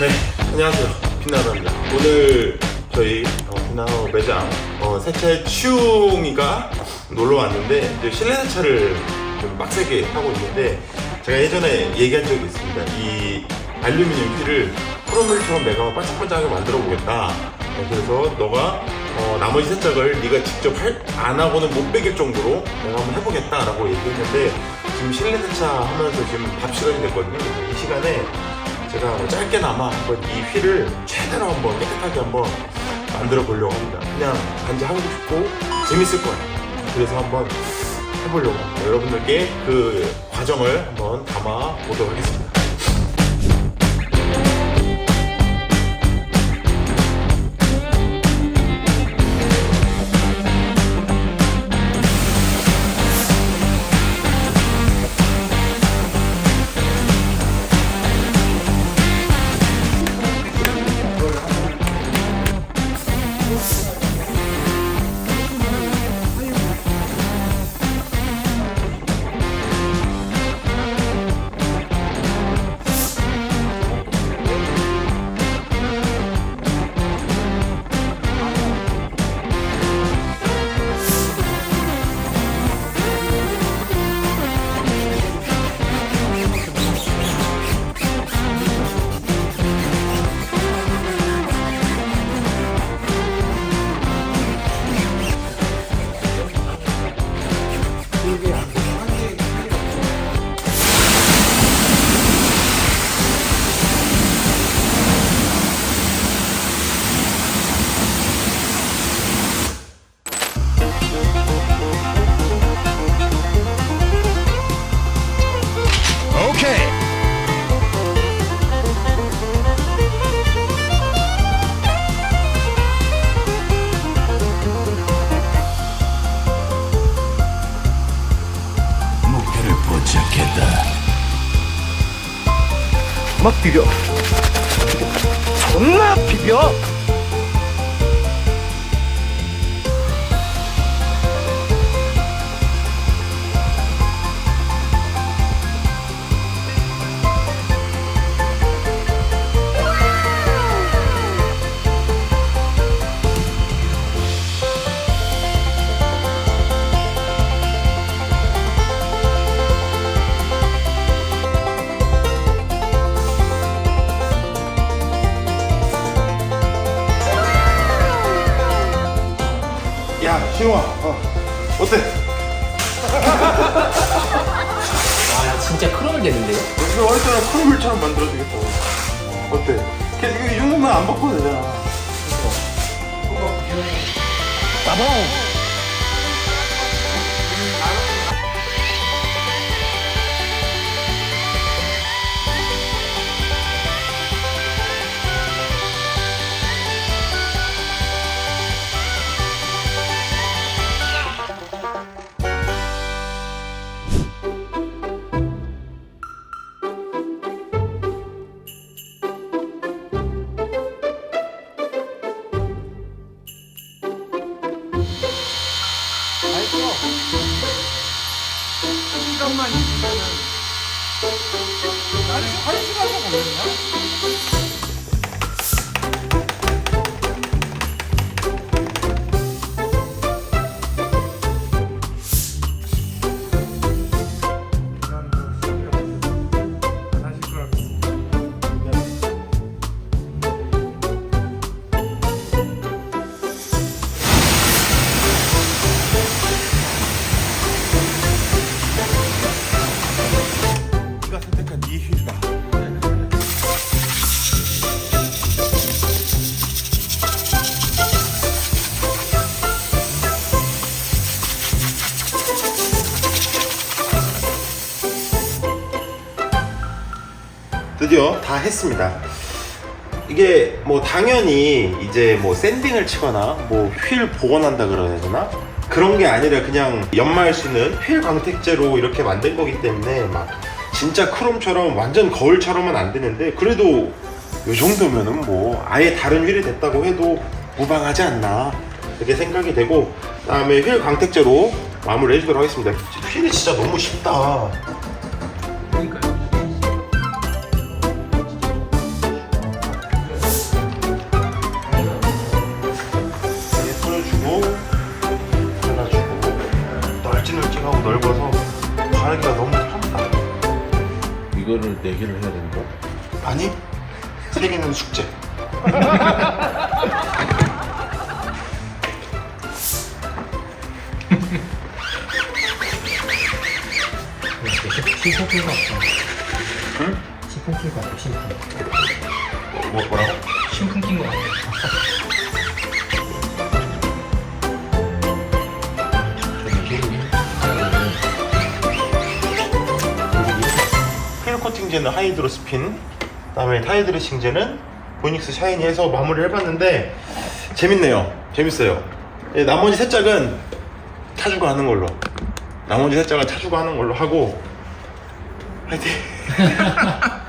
네, 안녕하세요. 빛나노입니다. 오늘 저희 어, 빛나노 매장 어, 세차의 치웅이가 놀러 왔는데 이제 실내 세차를 좀 빡세게 하고 있는데 제가 예전에 얘기한 적이 있습니다. 이 알루미늄 휠을 크롬물처럼 내가 반짝반짝하게 만들어 보겠다. 네, 그래서 너가 어, 나머지 세척을 네가 직접 할- 안 하고는 못 베길 정도로 내가 한번 해보겠다라고 얘기했는데 지금 실내 세차 하면서 지금 밥 시간이 됐거든요. 이 시간에 제가 뭐 짧게나마 한번 이 휠을 최대로 한번 깨끗하게 한번 만들어 보려고 합니다. 그냥 단지 하고 싶고 재밌을 거예요. 그래서 한번 해보려고. 여러분들께 그 과정을 한번 담아 보도록 하겠습니다. 막 비벼. 존나 비벼. 야, 신호아, 어, 어때? 아, 야, 진짜 크롬을 겠는데요? 여기서 얼마나 크롬물처럼 만들어주겠다. 어때? 걔 이거 이 정도면 안 바꿔도 되잖아. 따봉! 시간만 있으면은 나는 한 시간도 걸렸냐? 드디어 다 했습니다. 이게 뭐 당연히 이제 뭐 샌딩을 치거나 뭐 휠 복원한다 그래야 되나? 그런 게 아니라 그냥 연마할 수 있는 휠 광택제로 이렇게 만든 거기 때문에 막 진짜 크롬처럼 완전 거울처럼은 안 되는데 그래도 이 정도면은 뭐 아예 다른 휠이 됐다고 해도 무방하지 않나 그렇게 생각이 되고 그다음에 휠 광택제로 마무리 해주도록 하겠습니다. 휠이 진짜 너무 쉽다. 내기를 해야 되는 거야? 아니 세 개는 숙제. 낀거 없어. 응? 낀거 같아, 심쿵. 뭐 뭐라고? 심쿵 낀거 같아. 휠 코팅제는 하이드로 스핀, 그다음에 타이 드 레싱제는 보닉스 샤이니 해서 마무리를 해봤는데 재밌네요. 재밌어요. 예, 나머지 세 짝은 타주고 하는 걸로. 나머지 세 짝은 타주고 하는 걸로 하고 화이팅.